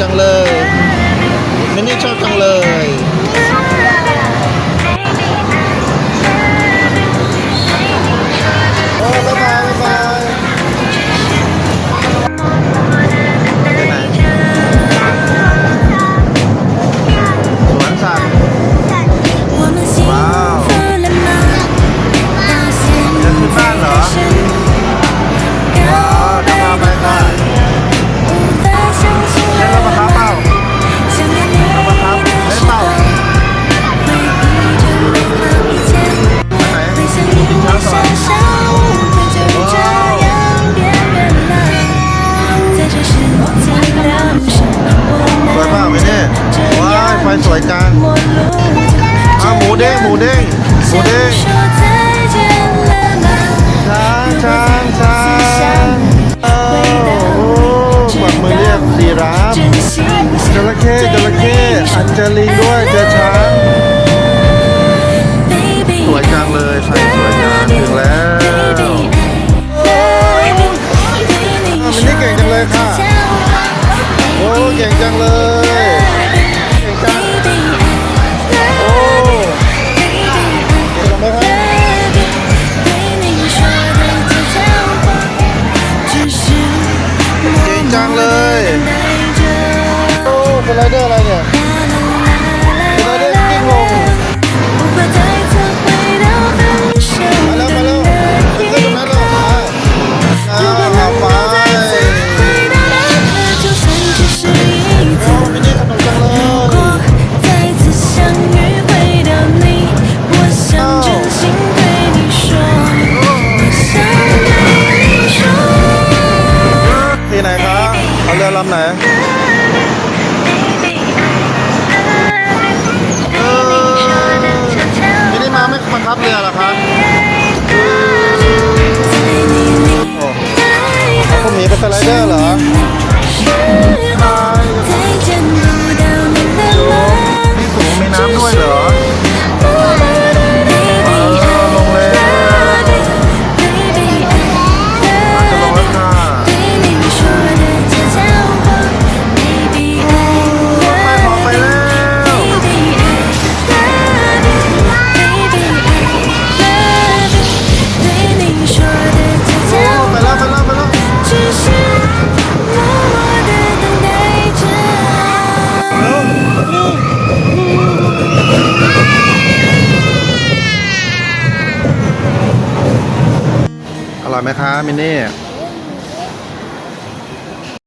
จังเลย ไม่นี่ชอบจังเลย วยจังอาหมูเด้งหมูเด้งหมูเด้งช้างช้างช้างโอ้หมักมือเรียกสีรับจระเข้จระเข้อัญเจลิงด้วยเจอช้าง สไลเดอร์อะไรเนี่ยสไลเดอร์กิ้งลงมาแล้วมาแล้วขึ้นตรงนั้นเลยอ่าอ่าไปเอาไม่ได้ขนมจังเลยที่ไหนครับเอาเรือลำไหน บังคับเรือเหรอคะโอ้เขาหมีเป็นสไลเดอร์เหรอ อร่อยไหมคะมินนี่